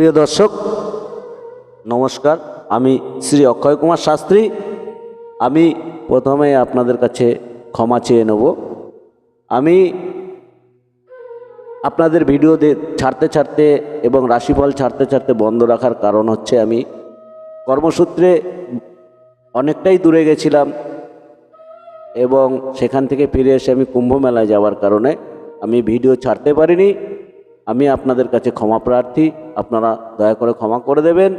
প্রিয় দর্শক, নমস্কার। আমি শ্রী অক্ষয় কুমার শাস্ত্রী। আমি প্রথমে আপনাদের কাছে ক্ষমা চেয়ে নেব। আমি আপনাদের ভিডিও ছাড়তে ছাড়তে এবং রাশিফল ছাড়তে ছাড়তে বন্ধ রাখার কারণ হচ্ছে আমি কর্মসূত্রে অনেকটাই দূরে গেছিলাম এবং সেখান থেকে ফিরে এসে আমি কুম্ভ মেলায় যাওয়ার কারণে আমি ভিডিও ছাড়তে পারিনি। আমি আপনাদের কাছে ক্ষমা প্রার্থী, আপনারা দয়া করে ক্ষমা করে দেবেন।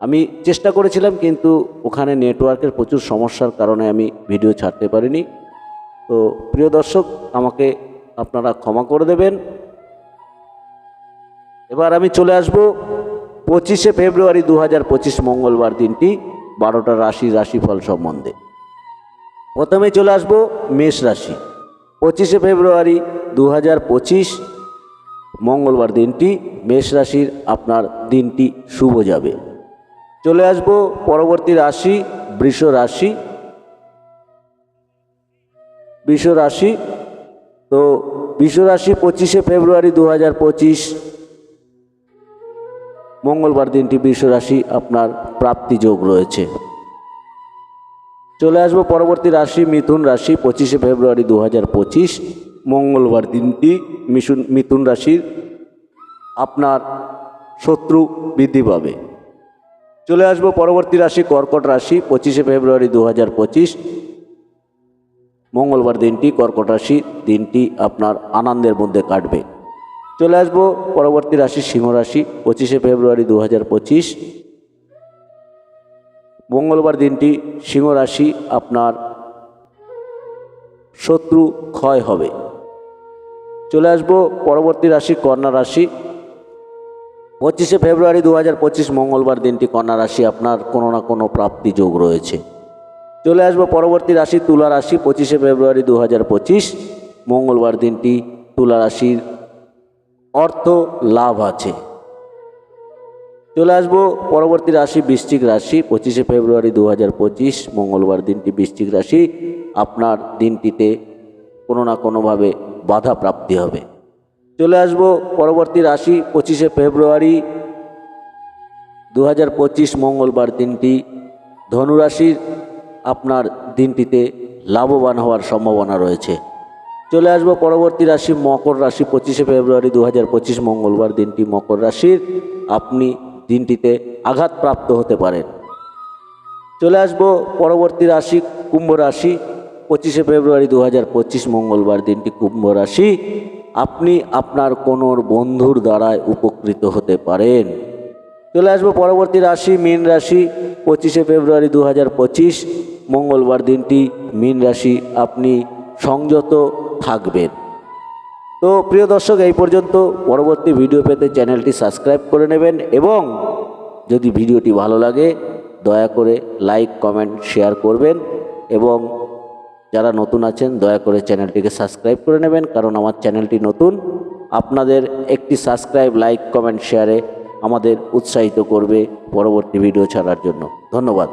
আমি চেষ্টা করেছিলাম, কিন্তু ওখানে নেটওয়ার্কের প্রচুর সমস্যার কারণে আমি ভিডিও ছাড়তে পারিনি। তো প্রিয় দর্শক, আমাকে আপনারা ক্ষমা করে দেবেন। এবার আমি চলে আসব পঁচিশে ফেব্রুয়ারি দু হাজার পঁচিশ মঙ্গলবার দিনটি, বারোটা রাশি রাশিফল সম্বন্ধে। প্রথমে চলে আসব মেষ রাশি। পঁচিশে ফেব্রুয়ারি দু হাজার পঁচিশ মঙ্গলবার দিনটি, মেষ রাশির আপনার দিনটি শুভ যাবে। চলে আসব পরবর্তী রাশি, বৃষ রাশি। বৃষ রাশি, তো বৃষ রাশি পঁচিশে ফেব্রুয়ারি দু হাজার পঁচিশ। মঙ্গলবার দিনটি বৃষ রাশি আপনার প্রাপ্তি যোগ রয়েছে। চলে আসব পরবর্তী রাশি, মিথুন রাশি পঁচিশে ফেব্রুয়ারি দু হাজার পঁচিশ। মঙ্গলবার দিনটি মিশুন মিথুন রাশির আপনার শত্রু বৃদ্ধি পাবে। চলে আসব পরবর্তী রাশি, কর্কট রাশি, পঁচিশে ফেব্রুয়ারি দু হাজার পঁচিশ। মঙ্গলবার দিনটি, কর্কট রাশি দিনটি আপনার আনন্দের মধ্যে কাটবে। চলে আসব পরবর্তী রাশি, সিংহ রাশি, পঁচিশে ফেব্রুয়ারি দু হাজার পঁচিশ। মঙ্গলবার দিনটি, সিংহ রাশি আপনার শত্রু ক্ষয় হবে। চলে আসব পরবর্তী রাশি, কন্যা রাশি পঁচিশে ফেব্রুয়ারি দু হাজার পঁচিশ মঙ্গলবার দিনটি কন্যা রাশি, আপনার কোনো না কোনো প্রাপ্তি যোগ রয়েছে। চলে আসব পরবর্তী রাশি, তুলা রাশি। পঁচিশে ফেব্রুয়ারি দু হাজার পঁচিশ মঙ্গলবার দিনটি তুলা রাশির অর্থ লাভ আছে। চলে আসব পরবর্তী রাশি, বৃশ্চিক রাশি। পঁচিশে ফেব্রুয়ারি দু হাজার পঁচিশ মঙ্গলবার দিনটি বৃশ্চিক রাশি। আপনার দিনটিতে কোনো না কোনোভাবে বাধা প্রাপ্তি হবে। চলে আসব পরবর্তী রাশি পঁচিশে ফেব্রুয়ারি। দু হাজার পঁচিশ মঙ্গলবার দিনটি। ধনুরাশির আপনার দিনটিতে লাভবান হওয়ার সম্ভাবনা রয়েছে। চলে আসব পরবর্তী রাশি মকর রাশি পঁচিশে ফেব্রুয়ারি। দু হাজার পঁচিশ মঙ্গলবার দিনটি মকর রাশির। আপনি দিনটিতে আঘাতপ্রাপ্ত হতে পারেন। চলে আসব পরবর্তী রাশি কুম্ভ রাশি। পঁচিশে ফেব্রুয়ারি দু হাজার পঁচিশ মঙ্গলবার দিনটি কুম্ভ রাশি। আপনি আপনার কোনো বন্ধুর দ্বারায় উপকৃত হতে পারেন। চলে আসব পরবর্তী রাশি, মীন রাশি, পঁচিশে ফেব্রুয়ারি দু পঁচিশ, মঙ্গলবার দিনটি, মীন রাশি, আপনি সংযত থাকবেন। তো প্রিয় দর্শক, এই পর্যন্ত। পরবর্তী ভিডিও পেতে চ্যানেলটি সাবস্ক্রাইব করে নেবেন এবং যদি ভিডিওটি ভালো লাগে, দয়া করে লাইক, কমেন্ট, শেয়ার করবেন এবং যারা নতুন আছেন, দয়া করে চ্যানেলটিকে সাবস্ক্রাইব করে নেবেন, কারণ আমার চ্যানেলটি নতুন। আপনাদের একটি সাবস্ক্রাইব, লাইক, কমেন্ট, শেয়ারে আমাদের উৎসাহিত করবে পরবর্তী ভিডিও ছাড়ার জন্য। ধন্যবাদ।